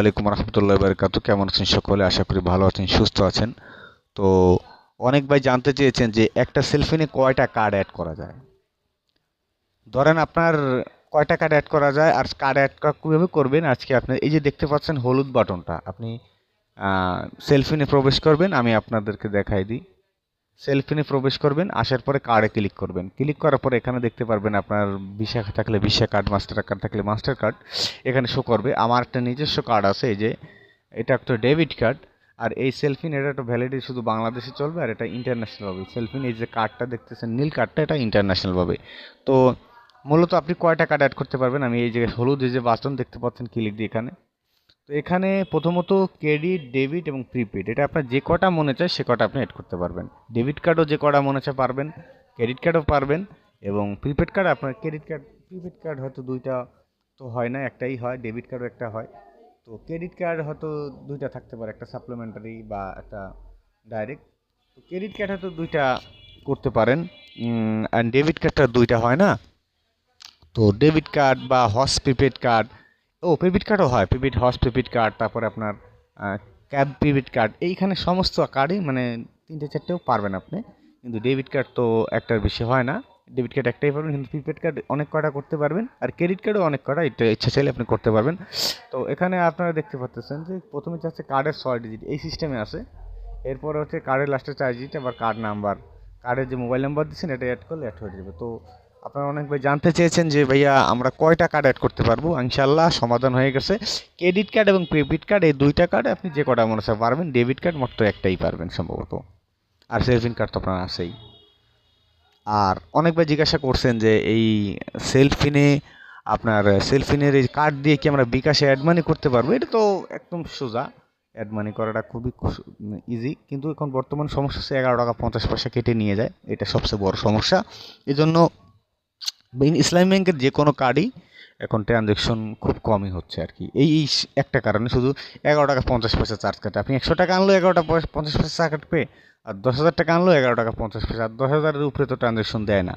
আলাইকুম রহমতুল্লাহ বারকাতু। কেমন আছেন সকলে? আশা করি ভালো আছেন, সুস্থ আছেন। তো অনেক ভাই জানতে চেয়েছেন যে একটা সেলফিনে কয়টা কার্ড অ্যাড করা যায়? ধরেন আপনার কয়টা কার্ড অ্যাড করা যায় আর কার্ড অ্যাড কীভাবে করবেন? আজকে আপনি এই যে দেখতে পাচ্ছেন হলুদ বাটনটা আপনি সেলফিনে প্রবেশ করবেন, আমি আপনাদেরকে দেখাই দিই। সেলফিনে প্রবেশ করবেন, আসার পরে কার্ডে ক্লিক করবেন। ক্লিক করার পরে এখানে দেখতে পারবেন আপনার ভিসা থাকলে ভিসা কার্ড মাস্টার কার্ড থাকলে মাস্টার কার্ড এখানে শো করবে। আমার একটা নিজস্ব কার্ড আছে এই যে, এটা একটা ডেবিট কার্ড আর এই সেলফিন এটা একটা ভ্যালিডি শুধু বাংলাদেশে চলবে আর এটা ইন্টারন্যাশনালভাবে সেলফিন এই যে কার্ডটা দেখতেছেন, নীল কার্ডটা এটা ইন্টারন্যাশনালভাবে তো মূলত আপনি কয়টা কার্ড অ্যাড করতে পারবেন? আমি এই যে হলুদ এই যে বাটন দেখতে পাচ্ছেন ক্লিক দিয়ে এখানে। তো এখানে প্রথমত ক্রেডিট, ডেবিট এবং প্রিপেড এটা আপনার যে কটা মনে চায় সে কটা আপনি অ্যাড করতে পারবেন। ডেবিট কার্ডও যে কটা মনে চায় পারবেন, ক্রেডিট কার্ডও পারবেন এবং প্রিপেড কার্ড আপনার ক্রেডিট কার্ড প্রিপেড কার্ড হয়তো দুইটা তো হয় না, একটাই হয়, ডেবিট কার্ডও একটা হয়। তো ক্রেডিট কার্ড হয়তো দুইটা থাকতে পারে, একটা সাপ্লিমেন্টারি বা একটা ডাইরেক্ট। তো ক্রেডিট কার্ড হয়তো দুইটা করতে পারেন অ্যান্ড ডেবিট কার্ডটা দুইটা হয় না। তো ডেবিট কার্ড বা হস প্রিপেড কার্ড ও প্রিপেড কার্ডও হয় প্রিপেড হস প্রিপেড কার্ড তারপরে আপনার ক্যাব প্রিপেড কার্ড এইখানে সমস্ত কার্ডই মানে তিনটে চারটেও পারবেন আপনি। কিন্তু ডেবিট কার্ড তো একটার বেশি হয় না। ডেবিট কার্ড একটাই পারবেন কিন্তু প্রিপেড কার্ড অনেক কটা করতে পারবেন, আর ক্রেডিট কার্ডও অনেক কটা এটা ইচ্ছা চাইলে আপনি করতে পারবেন। তো এখানে আপনারা দেখতে পাচ্ছেন যে প্রথমে চাচ্ছে কার্ডের ছয় ডিজিট এই সিস্টেমে আছে। এরপরে হচ্ছে কার্ডের লাস্টে চার ডিজিট আবার কার্ড নাম্বার কার্ডের যে মোবাইল নাম্বার দিচ্ছেন, এটা অ্যাড করলে অ্যাড হয়ে যাবে। তো আপনারা অনেক ভাই জানতে চেয়েছেন যে ভাইয়া আমরা কয়টা কার্ড অ্যাড করতে পারব? ইনশাল্লাহ সমাধান হয়ে গেছে। ক্রেডিট কার্ড এবং ডেবিট কার্ড এই দুইটা কার্ড আপনি যে কটা মনে হয় পারবেন ডেবিট কার্ড মাত্র একটাই পারবেন সম্ভবত। আর সেলফিন কার্ড তো আপনার আছেই। আর অনেক ভাই জিজ্ঞাসা করছেন যে এই সেলফিনে আপনার সেলফিনের এই কার্ড দিয়ে কি আমরা বিকাশে অ্যাড মানি করতে পারব? এটা তো একদম সোজা। অ্যাড মানি করাটা খুবই ইজি কিন্তু এখন বর্তমান সমস্যা হচ্ছে এগারো টাকা পঞ্চাশ পয়সা কেটে নিয়ে যায়। এটা সবচেয়ে বড় সমস্যা। এই জন্য ইসলামী ব্যাংকের যে কোনো কার্ডই এখন ট্রানজ্যাকশন খুব কমই হচ্ছে আর কি। এই একটা কারণে শুধু এগারো টাকা পঞ্চাশ পয়সা চার্জ কাটে। আপনি একশো টাকা আনলো এগারো টাকা পঞ্চাশ পয়সা চার্জ কাটবে, আর দশ হাজার টাকা আনলো এগারো টাকা পঞ্চাশ পয়সা। আর দশ হাজারের উপরে তো ট্রানজ্যাকশন দেয় না।